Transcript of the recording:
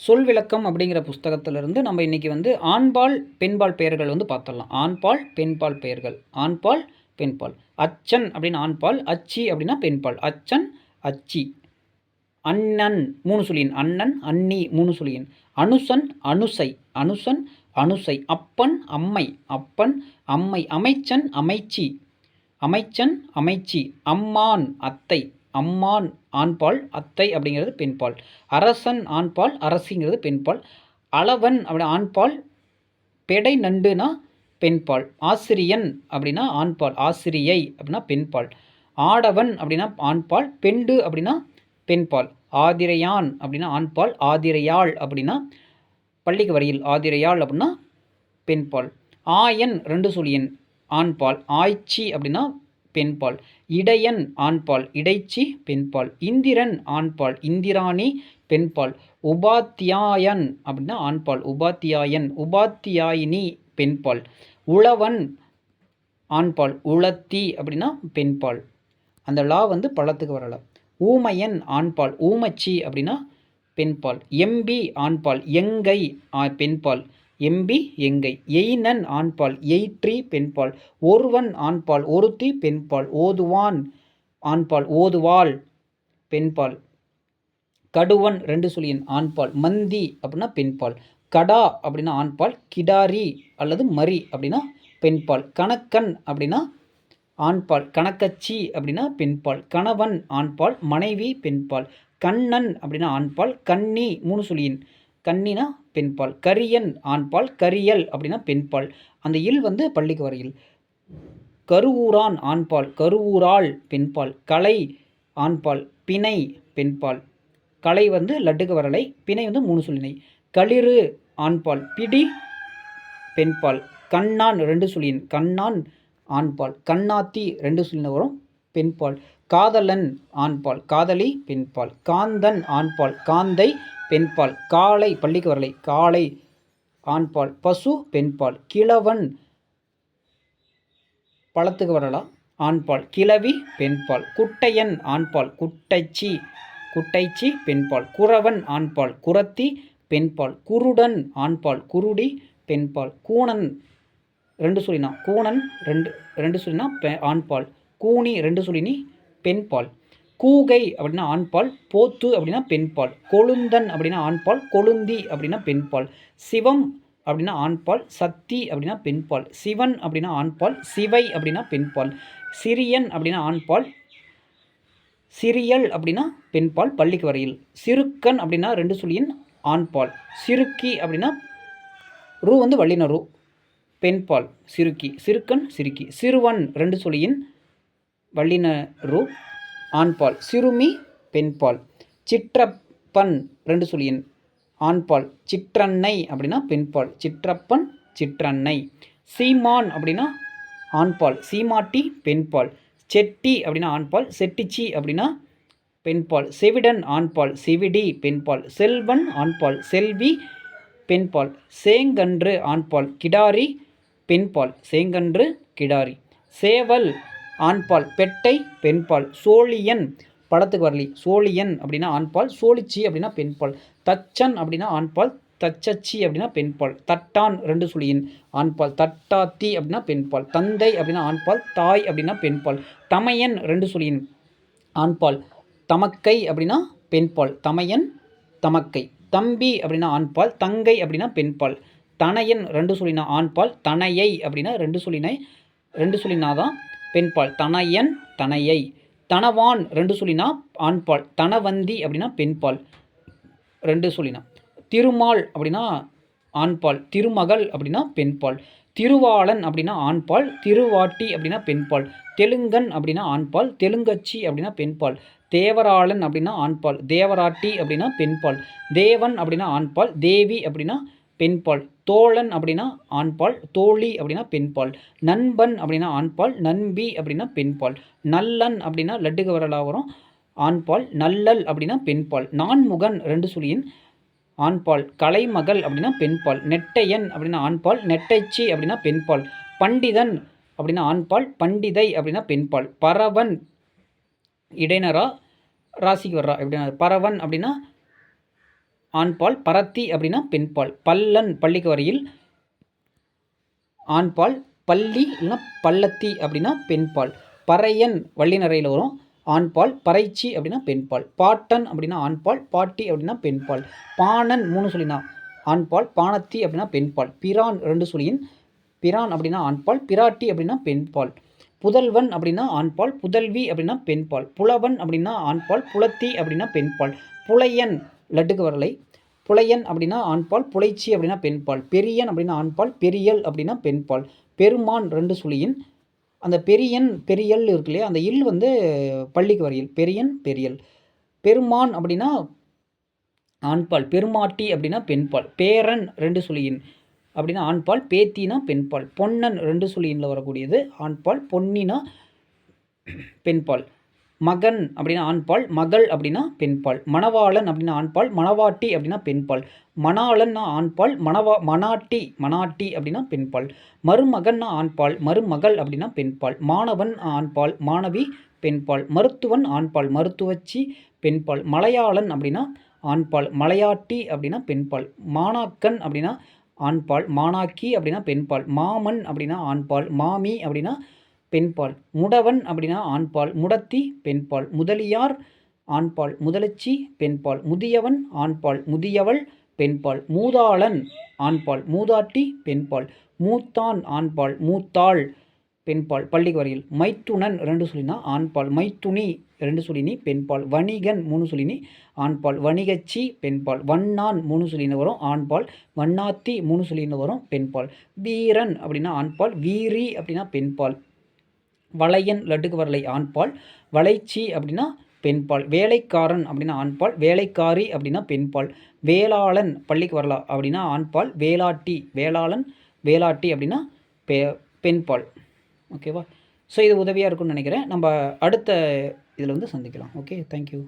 சொல் விளக்கம் அப்படிங்கிற புஸ்தகத்திலிருந்து நம்ம இன்றைக்கி வந்து ஆண்பால் பெண்பால் பெயர்கள் வந்து பார்த்துடலாம். ஆண்பால் பெண்பால் பெயர்கள். ஆண்பால் பெண்பால். அச்சன் அப்படின்னு ஆண்பால் அச்சி அப்படின்னா பெண்பால். அச்சன் அச்சி. அண்ணன் மூணு சொல்லியின் அண்ணன் அண்ணி மூணு சொல்லியின் அனுசன் அனுசை அனுசன் அனுசை அப்பன் அம்மை. அப்பன் அம்மை. அமைச்சன் அமைச்சி. அமைச்சன் அமைச்சி. அம்மான் அத்தை. அம்மான் ஆண்பால் அத்தை அப்படிங்கிறது பெண்பால். அரசன் ஆண்பால் அரசிங்கிறது பெண்பால். அளவன் அப்படி ஆண்பால் பெடை நண்டுனா பெண்பால். ஆசிரியன் அப்படின்னா ஆண்பால். ஆசிரியை அப்படின்னா பெண்பால். ஆடவன் அப்படின்னா ஆண்பால். பெண்டு அப்படின்னா பெண்பால். ஆதிரையான் அப்படின்னா ஆண்பால். ஆதிரையாள் அப்படின்னா பள்ளிக்கு வரையில் ஆதிரையாள் அப்படின்னா பெண்பால். ஆயன் ரெண்டு சொல்லியன் ஆண்பால். ஆய்ச்சி அப்படின்னா பெண்பால் இடையன் ஆண்பால் இடைச்சி பெண்பால் இந்திரன் ஆண்பால் இந்திராணி பெண்பால் உபாத்தியாயன் அப்படின்னா ஆண்பால் உபாத்தியாயன் உபாத்தியாயினி பெண்பால் உழவன் ஆண்பால் உளத்தி அப்படின்னா பெண்பால். அந்த லா வந்து பழத்துக்கு வரல. ஊமையன் ஆண்பால் ஊமச்சி அப்படின்னா பெண்பால் எம்பி ஆண்பால் எங்கை பெண்பால். எம்பி எங்கை. எய்னன் ஆண்பால் எயிற்றி பெண்பால் ஒருவன் ஆண்பால் ஒருத்தி பெண்பால் ஓதுவான் ஆண்பால் ஓதுவாள் பெண்பால். கடுவன் ரெண்டு சொல்லியன் ஆண்பால் மந்தி அப்படின்னா பெண்பால். கடா அப்படின்னா ஆண்பால் கிடாரி அல்லது மரி அப்படின்னா பெண்பால். கணக்கன் அப்படின்னா ஆண்பால் கணக்கச்சி அப்படின்னா பெண்பால். கணவன் ஆண்பால் மனைவி பெண்பால். கண்ணன் அப்படின்னா ஆண்பால் கன்னி மூணு சொல்லியின். கன்னினா பெண்பால். கரியன் ஆண்பால் கரியல் அப்படின்னா பெண்பால். அந்த இல் வந்து பள்ளிக்கு வரையில் கருவூரான் ஆண்பால் கருவூரால் பெண்பால். கலை ஆண்பால் பிணை பெண்பால். கலை வந்து லட்டுக்கு வரலை பிணை வந்து மூணு சொல்லினை. களிறு ஆண்பால் பிடி பெண்பால். கண்ணான் ரெண்டு சொல்லின். கண்ணான் ஆண்பால். கண்ணாத்தி ரெண்டு சொல்லின வரும் பெண்பால். காதலன் ஆண்பால் காதலி பெண்பால் காந்தன் ஆண்பால் காந்தை பெண்பால் காளை பள்ளிக்கு வரலை காளை ஆண்பால் பசு பெண்பால் கிழவன் பழத்துக்கு வரலாம் ஆண்பால் கிழவி பெண்பால் குட்டையன் ஆண்பால் குட்டைச்சி குட்டைச்சி பெண்பால் குறவன் ஆண்பால் குரத்தி பெண்பால் குருடன் ஆண்பால் குருடி பெண்பால் கூணன் ரெண்டு சொல்லினா கூணன் ரெண்டு ரெண்டு சொல்லினா பெ ஆண்பால் கூனி ரெண்டு சொல்லினி பெண்பால். கூகை அப்படின்னா ஆண்பால் போத்து அப்படின்னா பெண்பால் கொழுந்தன் அப்படின்னா ஆண்பால் கொழுந்தி அப்படின்னா பெண்பால் சிவம் அப்படின்னா ஆண்பால் சக்தி அப்படின்னா பெண்பால் சிவன் அப்படின்னா ஆண்பால் சிவை அப்படின்னா பெண்பால் சிரியன் அப்படின்னா ஆண்பால் சிரியல் அப்படின்னா பெண்பால் பள்ளிக்கு வரையில் சிறுக்கன் அப்படின்னா ரெண்டு சொல்லியின் ஆண்பால் சிறுக்கி அப்படின்னா ரூ வந்து வள்ளின ரூ பெண்பால் சிறுக்கி சிறுக்கன் சிறுக்கி சிறுவன் ரெண்டு சொல்லியின் வள்ளினரு ஆண்பால். சிறுமி பெண்பால். சிற்றப்பன் ரெண்டு சொல்லியன். ஆண்பால். சிற்றன்னை அப்படின்னா பெண்பால். சிற்றப்பன் சிற்றன்னை. சீமான் அப்படின்னா ஆண்பால். சீமாட்டி பெண்பால். செட்டி அப்படின்னா ஆண்பால். செட்டிச்சி அப்படின்னா பெண்பால். செவிடன் ஆண்பால். செவிடி பெண்பால். செல்வன் ஆண்பால். செல்வி பெண்பால். சேங்கன்று ஆண்பால். கிடாரி பெண்பால். சேங்கன்று கிடாரி. சேவல் ஆண்பால் பெட்டை பெண்பால் சோழியன். படத்துக்கு வரலி. சோழியன் அப்படின்னா ஆண்பால் சோழிச்சி அப்படின்னா பெண்பால். தச்சன் அப்படின்னா ஆண்பால் தச்சச்சி அப்படின்னா பெண்பால். தட்டான் ரெண்டு சுழியின். ஆண்பால் தட்டாத்தி அப்படின்னா பெண்பால். தந்தை அப்படின்னா ஆண்பால் தாய் அப்படின்னா பெண்பால். தமையன் ரெண்டு சுழியின். ஆண்பால் தமக்கை அப்படின்னா பெண்பால். தமையன் தமக்கை. தம்பி அப்படின்னா ஆண்பால் தங்கை அப்படின்னா பெண்பால். தனையன் ரெண்டு சொல்லினா ஆண்பால் தனையை அப்படின்னா ரெண்டு சொல்லினை ரெண்டு சொல்லினாதான் பெண்பால் தனையன் தனையை. தனவான் ரெண்டு சொல்லினா ஆண்பால். தனவந்தி அப்படின்னா பெண்பால். ரெண்டு சொல்லினா. திருமால் அப்படின்னா ஆண்பால். திருமகள் அப்படின்னா பெண்பால். திருவாளன் அப்படின்னா ஆண்பால். திருவாட்டி அப்படின்னா பெண்பால். தெலுங்கன் அப்படின்னா ஆண்பால். தெலுங்கச்சி அப்படின்னா பெண்பால். தேவராளன் அப்படின்னா ஆண்பால். தேவராட்டி அப்படின்னா பெண்பால். தேவன் அப்படின்னா ஆண்பால். தேவி அப்படின்னா பெண்பால். தோழன் அப்படின்னா ஆண்பால் தோழி அப்படின்னா பெண்பால். நண்பன் அப்படின்னா ஆண்பால் நண்பி அப்படின்னா பெண்பால். நல்லன் அப்படின்னா லட்டுக்கு வரலாக வரும். ஆண்பால் நல்லல் அப்படின்னா பெண்பால். நான்முகன் ரெண்டு சுழியின் ஆண்பால். கலைமகள் அப்படின்னா பெண்பால். நெட்டையன் அப்படின்னா ஆண்பால். நெட்டைச்சி அப்படின்னா பெண்பால். பண்டிதன் அப்படின்னா ஆண்பால். பண்டிதை அப்படின்னா பெண்பால். பரவன் இடைநரா ராசிக்கு வர்றா எப்படின்னா பரவன் அப்படின்னா ஆண்பால் பரத்தி அப்படின்னா பெண்பால். பல்லன் பள்ளிக்கு வரையில் ஆண்பால் பள்ளி இல்லைன்னா பள்ளத்தி அப்படின்னா பெண்பால். பறையன் வள்ளினறையில் வரும். ஆண்பால் பறைச்சி அப்படின்னா பெண்பால். பாட்டன் அப்படின்னா ஆண்பால் பாட்டி அப்படின்னா பெண்பால். பாணன் மூணு சொல்லினா ஆண்பால் பானத்தி அப்படின்னா பெண்பால். பிரான் ரெண்டு சொல்லியின் பிரான் அப்படின்னா ஆண்பால் பிராட்டி அப்படின்னா பெண்பால். புதல்வன் அப்படின்னா ஆண்பால் புதல்வி அப்படின்னா பெண்பால். புலவன் அப்படின்னா ஆண்பால் புலத்தி அப்படின்னா பெண்பால். புலையன் லட்டுக்கு வரலை. புலையன் அப்படின்னா ஆண்பால் புலைச்சி அப்படின்னா பெண்பால் பெரியன் அப்படின்னா ஆண்பால் பெரியல் அப்படின்னா பெண்பால் பெருமான் ரெண்டு சுழியின். அந்த பெரியன் பெரியல் இருக்கு இல்லையா? அந்த இல் வந்து பள்ளிக்கு வரையில் பெரியன் பெரியல். பெருமான் அப்படின்னா ஆண்பால் பெருமாட்டி அப்படின்னா பெண்பால் பேரன் ரெண்டு சுழியின். அப்படின்னா ஆண்பால் பேத்தினா பெண்பால் பொன்னன் ரெண்டு சுழியினில் வரக்கூடியது ஆண்பால் பொன்னினா பெண்பால். மகன் அப்படின்னா ஆண்பால் மகள் அப்படின்னா பெண்பால். மணவாளன் அப்படின்னா ஆண்பால் மணவாட்டி அப்படின்னா பெண்பால். மணாளன்னா ஆண்பால் மணவா மணாட்டி மணாட்டி அப்படின்னா பெண்பால். மருமகன்னா ஆண்பால் மருமகள் அப்படின்னா பெண்பால். மாணவன் ஆண்பால் மாணவி பெண்பால். மருத்துவன் ஆண்பால் மருத்துவச்சி பெண்பால். மலையாளன் அப்படின்னா ஆண்பால் மலையாட்டி அப்படின்னா பெண்பால். மாணாக்கன் அப்படின்னா ஆண்பால் மாணாக்கி அப்படின்னா பெண்பால். மாமன் அப்படின்னா ஆண்பால். மாமி அப்படின்னா பெண்பால். முடவன் அப்படின்னா ஆண்பால். முடத்தி பெண்பால். முதலியார் ஆண்பால். முதலச்சி பெண்பால். முதியவன் ஆண்பால். முதியவள் பெண்பால். மூதாளன் ஆண்பால். மூதாட்டி பெண்பால். மூத்தான் ஆண்பால். மூத்தாள் பெண்பால். பள்ளிக்கு வரையில். மைத்துணன் ரெண்டு சொல்லினா ஆண்பால். மைத்துனி ரெண்டு சொல்லினி பெண்பால். வணிகன் மூணு சொல்லினி ஆண்பால். வணிகச்சி பெண்பால். வண்ணான் மூணு சொல்லின்னு வரும் ஆண்பால். வண்ணாத்தி மூணு சொல்லின்னு வரும் பெண்பால். வீரன் அப்படின்னா ஆண்பால். வீரி அப்படின்னா பெண்பால். வளையன் லட்டுக்கு வரலை ஆண்பால். வளைச்சி அப்படின்னா பெண்பால். வேலைக்காரன் அப்படின்னா ஆண்பால். வேலைக்காரி அப்படின்னா பெண்பால். வேளாளன் பள்ளிக்கு வரலாம் அப்படின்னா ஆண்பால். வேளாட்டி வேளாளன் வேளாட்டி அப்படின்னா பெ பெண்பால். ஓகேவா? ஸோ இது உதவியாக இருக்கும்னு நினைக்கிறேன். நம்ம அடுத்த இதில் வந்து சந்திக்கலாம். Okay thank you